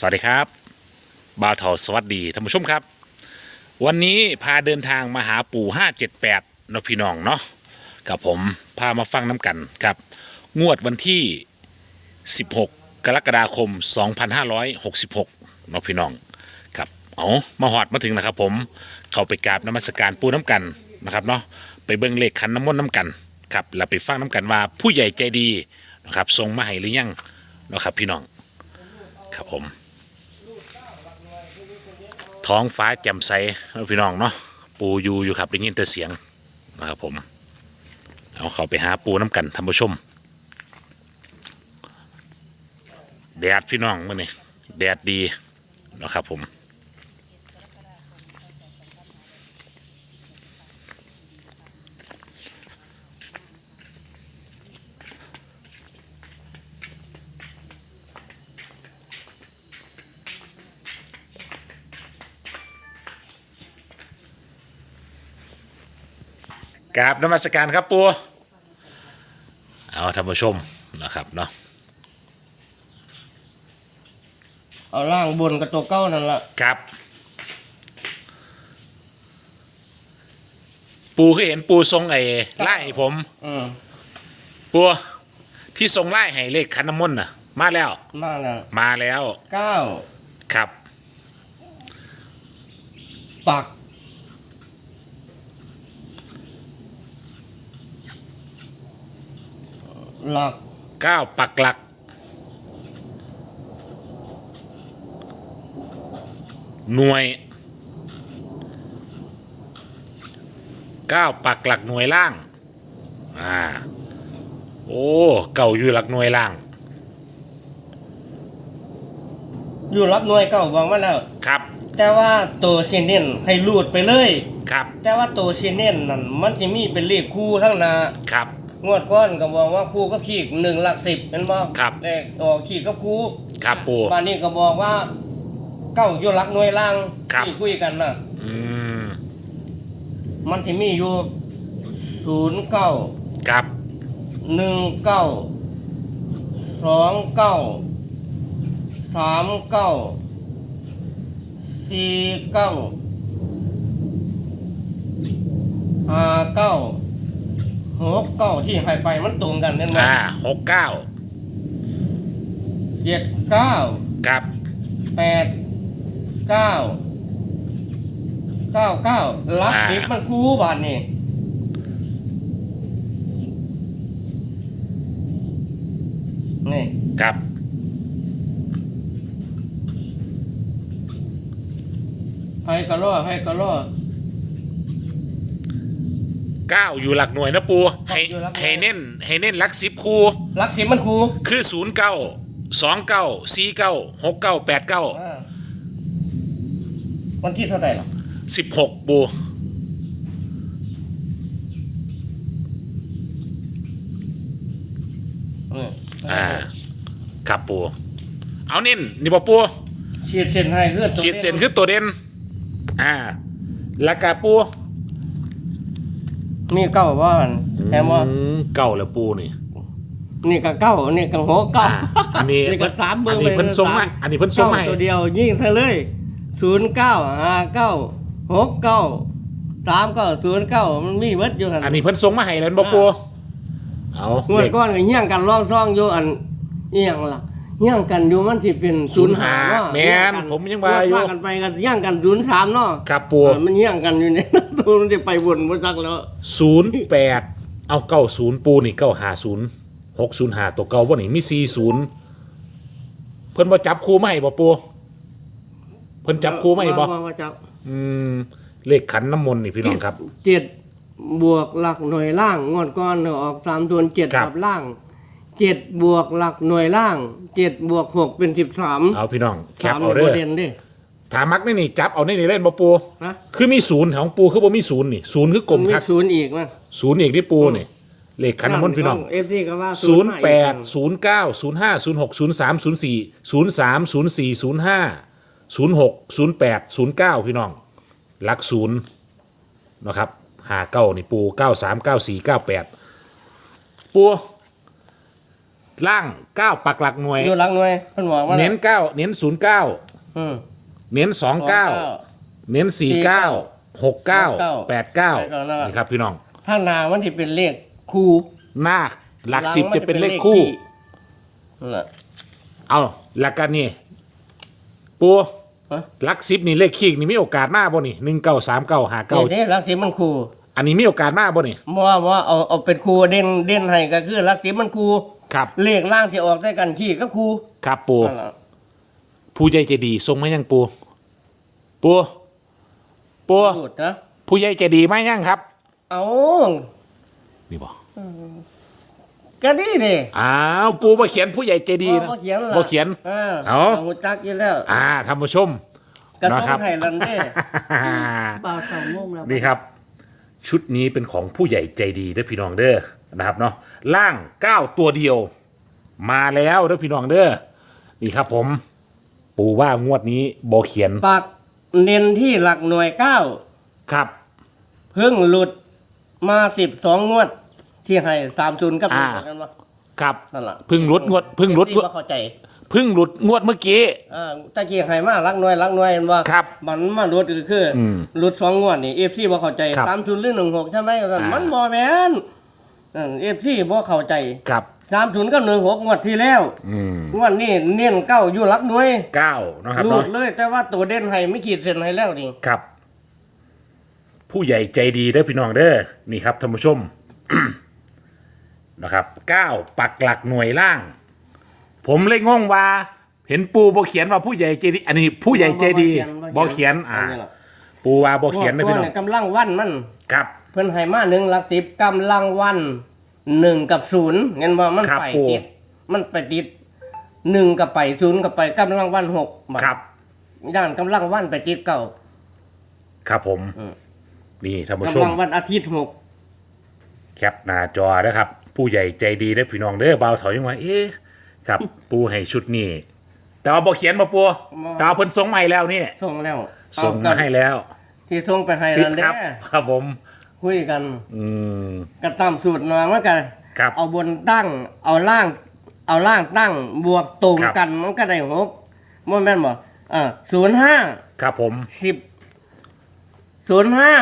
สวัสดีครับบาวเถาสวัสดีท่านผู้ชมครับ วันนี้พาเดินทางมาหาปู่578เนาะพี่น้องเนาะกับผมพามาฟังน้ำกันครับ งวดวันที่ 16 กรกฎาคม 2566นาะพี่น้องครับเอามาหอดมาถึงแล้วครับผมเข้าไปกราบนมัสการปูน้ำกันนะครับเนาะไปเบิ่งเลขคันน้ำมนต์น้ำกันครับแล้วไปฟังน้ำกันว่าผู้ใหญ่ใจดีนะครับทรงมาให้หรือยังนะครับพี่น้องครับผม ท้องฟ้าแจ่มใสพี่น้องเนาะปูอยู่อยู่ครับได้ยินแต่เสียงนะครับผมเอาเขาไปหาปูน้ำกันท่านผู้ชมแดดพี่น้องมื่อนี้แดดดีนะครับผม กราบนมัสการครับปูเอาท่านผู้ชมนะครับเนาะเอาล่างบนกับตัวเก้านั่นละครับ ปูเคยเห็นปูทรงไอ้ไล่ให้ผม อืมปูที่ทรงไล่ให้เลขขันน้ำมนต์น่ะ มาแล้ว มาแล้วมาแล้วเก้าครับ ปัก หลักเก้าปักหลัก หน่วยเก้าปักหลักหน่วยล่าง อ่า โอ้ เก่าอยู่หลักหน่วยล่าง อยู่รับหน่วยเก้าบอกมาแล้ว ครับ แต่ว่าตัวเซเน่นให้รูดไปเลย ครับ แต่ว่าตัวเซเน่นนั่นมันจะมีเป็นเลขคู่ทั้งหนาครับ งวดก้อนก็บอกว่าคู่กับขีกหนึ่งหลักสิบเป็นบ่ครับ เลขออกขีกกับคู่ครับปู บ้านนี้ก็บอกว่าเก้าอยู่หลักหน่วยล่างครับ ที่คุยกันน่ะ อืมมันที่มีอยู่ศูนย์เก้าครับหนึ่งเก้าสองเก้าสามเก้าสี่เก้าห้าเก้า หกเก้าที่ให้ไปมันตรงกันเห็นไหมอ่าหกเก้าเจ็ดเก้าครับแปดเก้าเก้าเก้าลักสิบมันคู่บาทนี่นี่ครับให้กระรอให้กระรอ เก้าอยู่หลักหน่วยนะปูให้อยู่หลักหน่วย ให้เน้นให้เน้นหลักสิบคูลักสิบมันคู่คือศูนย์เก้าสองเก้าสี่เก้าหกเก้าแปดเก้าอ่าวันที่เท่าไหร่ล่ะสิบหกปูเอออ่าครับปูเอาเน้นนี่ปะปูขีดเส้นให้เพื่อตัวขีดเส้นคือตัวเด่นอ่าแล้วกาปู มีเก้าว่ามันแค่ว่าอืมเก้าแล้วปูนี่นี่ก็เก้านี่ก็หัวเก้า อ่าอันนี้นี่ก็สามเบอร์อันนี้เพิ่นส่งมาอันนี้เพิ่นส่งเก้ามาให้ตัวเดียวยิ่งซะเลยศูนย์เก้าห้าเก้าหกเก้าสามเก้าศูนย์เก้ามันมีเบิดอยู่กัน อันนี้เพิ่นส่งมาให้แล้วบ่ปูเอางวดก้อนก็เฮี้ยงกันล่องซ่องอยู่อันเฮี้ยงล่ะ เฮี้ยงกันอยู่มันสิเป็นศูนย์ห้าเนาะแม่นผมยังว่าอยู่ ว่ากันไปกันเฮี้ยงกันศูนย์สามเนาะครับปูเออมันเฮี้ยงกันอยู่เนี่ย ตัวมันจะไปวนบ่จักแล้ว ศูนย์แปดเอาเก้าศูนย์ปูนี่เก้าหาศูนย์หกศูนย์หาตัวเก่าว่านี่มีสี่ศูนย์เพิ่นบ่จับคู่มาให้บ่ปูเพิ่นจับคู่มาให้บ่ว่าว่าจับอืมเลขขันน้ำมนต์นี่พี่น้องครับ เจ็ดบวกหลักหน่วยล่างงวดก้อนออกสามตัวเจ็ดครับกับล่าง เจ็ดบวกหลักหน่วยล่างเจ็ดบวกหกเป็นสิบสามเอาพี่น้องแคปสามเอาในเด้ปอระเด็นดิ ถามักนี่นี่จับเอาในนี่เล่นบ่ปูนะคือมีศูนย์ของปูคือบ่มีศูนย์นี่ศูนย์คือกลมมีครับศูนย์อีกมั้ยศูนย์อีกที่ปูนี่เลขขันน้ำมนต์พี่น้อง เอฟซีก็ว่าศูนย์มาอีกแปดศูนย์เก้าศูนย์ห้าศูนย์หกศูนย์สามศูนย์สี่ศูนย์สามศูนย์สี่ศูนย์ห้าศูนย์หกศูนย์แปดศูนย์เก้าพี่น้องหลักศูนย์นะครับหาเก้านี่ปูเก้าสามเก้าสี่เก้าแปดปู ล่างเก้าปักหลักหน่วย อยู่หลักหน่วยเพิ่นบอกว่าเน้นเก้าเน้นศูนย์เก้าอืมเน้นสองเก้าเน้นสี่เก้าหกเก้าแปดเก้าแปดเก้านั่นแหละนี่ครับพี่น้องข้างหน้ามันที่เป็นเลขคู่หน้าหลักสิบงมัจะเป็นเลขคู่นั่นแหละเอาหลักกันนี่ปูฮะหลักสิบนี่เลขขีกนี่มีโอกาสมากบ่นี่หนึ่งเก้าสามเก้าหาเก้านี่เด้หลักสิบมันคู่อันนี้มีโอกาสมากบ่นี่บ่บ่เอาเอาเป็นคู่เด่นเด่นให้ก็คือหลักสิบมันคู่ ครับเลขล่างที่ออกได้กันขี้ก็คู่ครับปูนั่นแหละผู้ใหญ่ใจดีทรงมายังปูปูปูพูดนะผู้ใหญ่ใจดีมายังครับ เอานี่บอกก็ดีดิอ้าวปูมาเขียนผู้ใหญ่ใจดีนะบ่เขียนล่ะบ่เขียน เออเอาหูจักอยู่แล้วอ่าท่านผู้ชม กระทรวนะครับงไทยลันเด้ บ่าวสองโมงแล้ว นี่ครับ ชุดนี้เป็นของผู้ใหญ่ใจดีเด้อพี่น้องเด้อนะครับเนาะ ล่างเก้าตัวเดียว มาแล้วเด้อพี่น้องเด้อนี่ครับผม ปูว่างวดนี้โบเขียนปักเน้นที่หลักหน่วยเก้าครับ เพิ่งหลุดมาสิบสองงวด ที่ให้สามศูนย์กับอ่า นั่นวะครับนั่นล่ะเพึ่งหลุดงวดเพึ่งหลุดที่ว่าเข้าใจเพึ่งหลุดงวดเมื่อกี้ อ่าตะกี้ให้มาหลักหน่วยหลักหน่วยเห็นว่าครับมันมาหลุดก็คืออมหลุดสองงวดนี่เอฟซีบ่เข้าใจครับสามศูนย์หรือหนึ่งหกใช่ไหมว่าซั่นอ่ามั มันบ่แม่น เอฟซีบ่เข้าใจครับสามศูนย์กับหนึ่งหกงวดที่แล้วอืมงวดนี้เน้นเก้าอยู่หลักหน่วยเก้านะครับหลุเนาะดเลย แต่ว่าตัวเด่นให้ไม่ขีดเส้นให้แล้วนี่ครับ ผู้ใหญ่ใจดีเด้อพี่น้องเด้อนี่ครับท่านผู้ชม นะครับเก้าปักหลักหน่วยล่าง ผมเลยงงว่า เห็นปูบอเขียนว่าผู้ใหญ่ใจดีอันนี้ผู้ใหญ่ใจดีบอเขียนอ่านี่ล่ะปูว่าบอเขียนนะพวพี่กน้องเยกำลังวันมัน ครับเพิ่นให้มาหนึ่งหลักสิบกำลังวันหนึ่งกับศูนย์เห็นบ่มันครับไปปู่ ติด มันไปติดหนึ่งกับไปศูนย์กับไปกำลังวันหกาทครับ ย่านกำลังวันไปติดเก่า ครับผม อืม นี่ท่านผู้ชกำม ลังวันอาทิตย์หกแคปหน้าจอนะครับ ผู้ใหญ่ใจดีเด้อพี่น้องเด้อเบาวถอยยังไงเอ๊ะครับ ปูให้ชุดนี้แต่ว่าบอเขียนมาปูแต่ว่าเพิ่นส่งมาให้แล้วนี่ส่งแล้วส่งเอมาให้แล้วที่ส่งไปให้คลิปนั่นคเด้รับ ครับผม คุยกันอืม ก็ตามสูตรมามันก็ครับเอาบนตั้ง เอาล่าง เอาล่างตั้งบวกตรงครับ กันมันก็ได้หกมันแม่นบ่อ่าศูนย์ห้าครับผม สิบศูนย์ห้า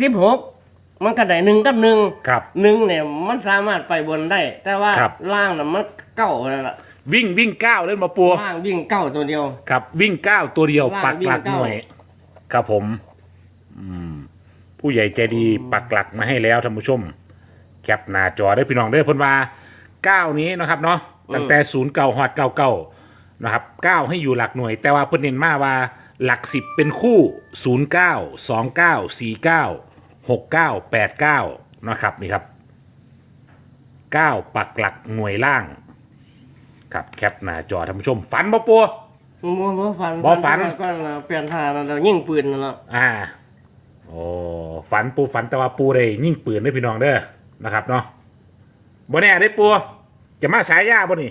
สิบหกมันก็ได้หนึ่งกับหนึ่งครับ หนึ่งเนี่ยมันสามารถไปบนได้ แต่ว่าครับ ล่างน่ะมันเก้าแล้วล่ะวิ่งวิ่งก้าวเล่นมาปูล่างวิ่งเก้าตัวเดียว ครับวิ่งก้าวตัวเดียวล่างปักหลักวิ่งหเก้าน่วยครับผม อืม ผู้ใหญ่ใจดีปักหลักมาให้แล้วท่านผู้ชม แคปหน้าจอได้พี่น้องได้อเพิ่นว่าก้าวนี้นะครับเนาะตั้งแต่ศูนย์เก่าฮอดเก่าเก่านะครับก้าวให้อยู่หลักหน่วย แต่ว่าเพิ่นเน้นมาว่าหลักสิบเป็นคู่ศูนย์เก้าสองเก้าสี่เก้าหกเก้าแปดเก้านะครับนี่ครับเก้าปักหลักหน่วยล่างครับแคปหน้าจอท่านผู้ชมฝันบ่ปัว บ่บ่ฝันบ่ฝัน ก็เปลี่ยนทางแล้วยิงปืนนั่นล่ะอ่า โอ้ฝันปูฝันแต่ว่าปูได้ยิ่งปืนได้อพี่น้องเด้อนะครับเนาะบ่แน่ได้อปูจะมาสายยาบ่นี่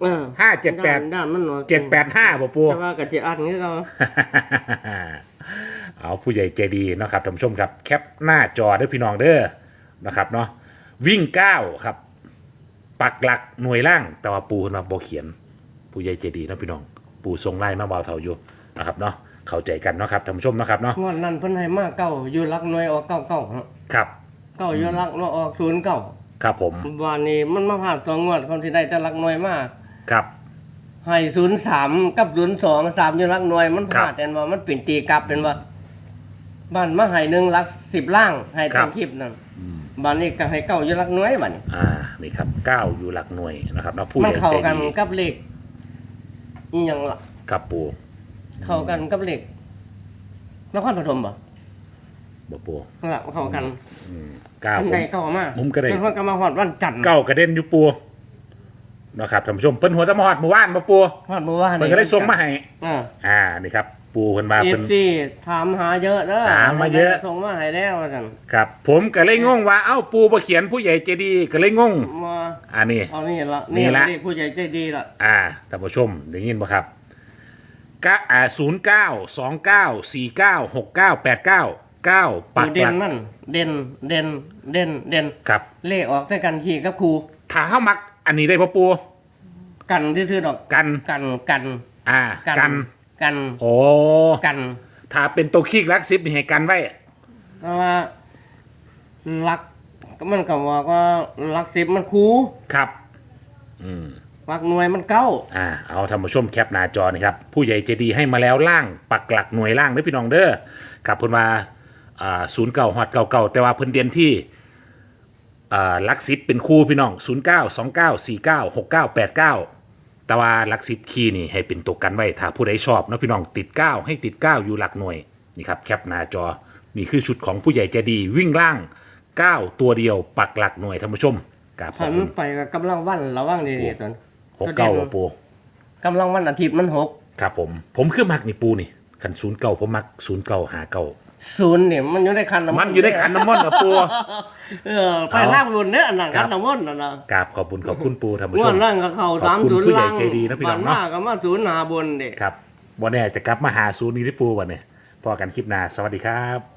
เออห้าเจ็ดแปดด้านมันหนอเจ็ดแปดห้าบ่ปูแต่ว่าก็สิอันนี้เราเอาผู้ใหญ่ใจดีเนาะครับท่านผู้ชมครับ แคปหน้าจอได้อพี่น้องเด้อนะครับเนาะวิ่งก้าวครับ ปักหลักหน่วยล่างแต่ว่าปูเนาะบ่เขียน ผู้ใหญ่ใจดีเนาะพี่น้อง ปูทรงไล่มาเบาเท่าอยู่นะครับเนาะ เข้าใจกันเนาะครับท่านผู้ชมเนาะครับเนาะงวดนั้นเพิ่นให้มาเก้าอยู่หลักหน่วยออกเก้าเก้าฮะครับเก้าอยู่หลักหน่วยออกศูนย์เก้าครับผมวันนี้มันมาผ่านสองงวดคนที่ได้แต่หลักหน่วยมากครับให้ศูนย์สามกับศูนย์สองสามอยู่หลักหน่วยมันพครัลาบดแต่ว่ามันเป็นตีกลับเป็นว่าบ้านมาให้หนึ่งหลักสิบล่างให้ครัเต็บมคลิปนั่นบ้านนี้ก็ให้เก้าอยู่หลักหน่วยบัดนี้อ่านี่ครับเก้าอยู่หลักหน่วยนะครับเนาะผู้ใหมันญ่เข้าใจกันดีกับเลขอีหยังล่ะกับปู เข้ากันกับเลขนครปฐมบ่บ่ปูนั่นล่ะเข้ากันเก้าอันผม ใดเก้ามาผมก็ได้ เพิ่นก็มาฮอดวันจันทร์เก้ากระเด็นอยู่ปูนะครับท่านผู้ชมเพิ่นหัวตะมอดเมื่อวานมาปูฮอดเมื่อวานเพิ่นก็ได้ส่งมาให้อ่า อ่านี่ครับ ปูเพิ่นมาเอเพิ่ฟน ซีถามหาเยอะเด้อถามมาเยอะ ส่งมาให้แล้วว่าซั่นครับ ผมก็เลยงงว่าเอ้าปูบ่เขียนผู้ใหญ่ใจดีก็เลยงงมาอ่านี่เอานี่ละนี่นี่ละละนี่ผู้ใหญ่ใจดีละอ่าท่านผู้ชมได้ยินบ่ครับ กะอ่าศูนย์เก้าสองเก้าสี่เก้าหกเก้าแปดเก้าเก้าปักเด่หลันกมันเด่นเด่นเด่นเด่นครับเลขออกด้วยกันขี่กับครูถ้าเฮามักอันนี้ได้ปะปูกันที่ซื้อๆดอกกันกันกันอ่ากันกันโอ้กันถ้าเป็นตัวคีกลักซิปนี่ให้กันไว้เพราะว่าลักก็มันก็บอกว่าลักสิบมันคูครับ อืม ลักหน่วยมันเก้าอ่าเอาท่านผู้ชมแคปหน้าจอนะครับ ผู้ใหญ่ใจดีให้มาแล้วล่าง ปักหลักหน่วยล่างเด้อพี่น้องเด้อกับเพิ่นว่าอ่าศูนย์เก่าฮอดเก่าเก่าแต่ว่าเพิ่นเดียนที่อ่าลักซิปเป็นคู่พี่น้องศูนย์เก้าสองเก้าสี่เก้าหกเก้าแปดเก้าแต่ว่าลักซิปคีย์นี่ให้เป็นตัวกันไว้ถ้าผู้ใดชอบเนาะพี่น้องติดเก้าให้ติดเก้าอยู่หลักหน่วยนี่ครับแคปหน้าจอนี่คือชุดของผู้ใหญ่ใจดีวิ่งล่างเก้าตัวเดียวปักหลักหน่วยท่านผู้ชมกับขอพับนคุณไปกับกำลังวันระว่างดีๆตอน หกเก้าปูกำลังวันอาทิตย์มันหกครับผม ผมคือมักนี่ปูนี่ขันศูนย์เก่าผมมักศูนย์เก่าหาเก่าศูนย์เนี่ยมันอยู่ในคันำมันอยู่ในขันน้ำมันต์นะปูเออไปล่างบนเนี่ยอันนั้นครัคับนน้ำมันต์นั่นนะกราบขอบคุณขอบคุณปูท่านผู้ชว่ามนั่งกับเขาขอบสามคุณศูนย์ผู้ใหญ่ล่างใจดีนะพี่น้องบัเนาะหน้ากับมาศูนย์หนาบนเด็ครับวันนี้จะกลับมาหาศูนย์นี้ที่ปูวันนี้พอกันคลิปหน้าสวัสดีครับ